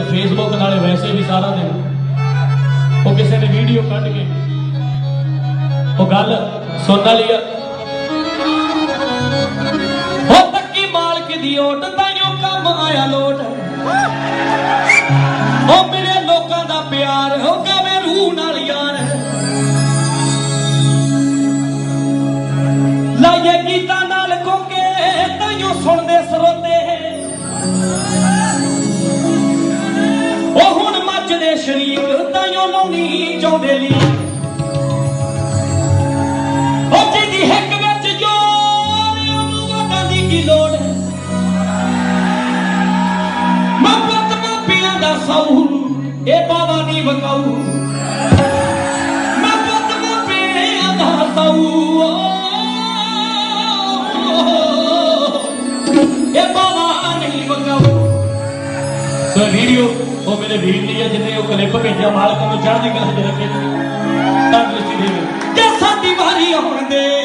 ਆ ਫੇਸਬੁੱਕ ਨਾਲੇ ਵੈਸੇ ਵੀ ਸਾਰਾ ਦਿਨ ਉਹ ਕਿਸੇ ਨੇ ਵੀਡੀਓ ਕੱਢ ਕੇ ਉਹ ਗੱਲ ਸੁਣਨ ਵਾਲੀ ਆ। ਉਹ ਤੱਕੀ ਮਾਲਕ ਦੀ ਓਟ ਤਾਈਓ ਕੰਮ ਆਇਆ ਲੋਟ। ਉਹ ਮੇਰੇ ਲੋਕਾਂ ਦਾ ਪਿਆਰ ਹੋ ਕਵੇਂ ਰੂਹ ਨਾਲ ਯਾਰ। ਲਾਏ ਗੀਤਾਂ ਸ਼ਰੀਕ ਤਾਈਓ ਲਾਉਣੀ ਚਾਹੁੰਦੇ ਲਈ ਉਹ ਜਿਹਦੀ ਹਿੱਕ ਵਿੱਚ ਜੋਰ ਉਹਨੂੰ ਵਟਾਂ ਦੀ ਕੀ ਲੋੜ? ਹੈ ਮਾਪਿਆਂ ਦਾ ਸੌ ਇਹ ਬਾਵਾ ਨਹੀਂ ਵਕਾਊ। ਮੈਂ ਪੁੱਤ ਮਾਪਿਆਂ ਦਾ ਸੌ ਸੋ ਵੀਡੀਓ ਉਹ ਮੇਰੇ ਵੀਰ ਲਈ ਹੈ, ਜਿਹਨੇ ਉਹ ਕਲਿੱਪ ਭੇਜਿਆ, ਮਾਲਕ ਨੂੰ ਚੜ੍ਹਦੀ ਕਲਾ ਦੇ ਰੱਖੇ ਤਾਂ ਦ੍ਰਿਸ਼ਟੀ ਦੇਵੇ ਜੇ ਸਾਡੀ ਵਾਰੀ ਆਉਣ ਦੇ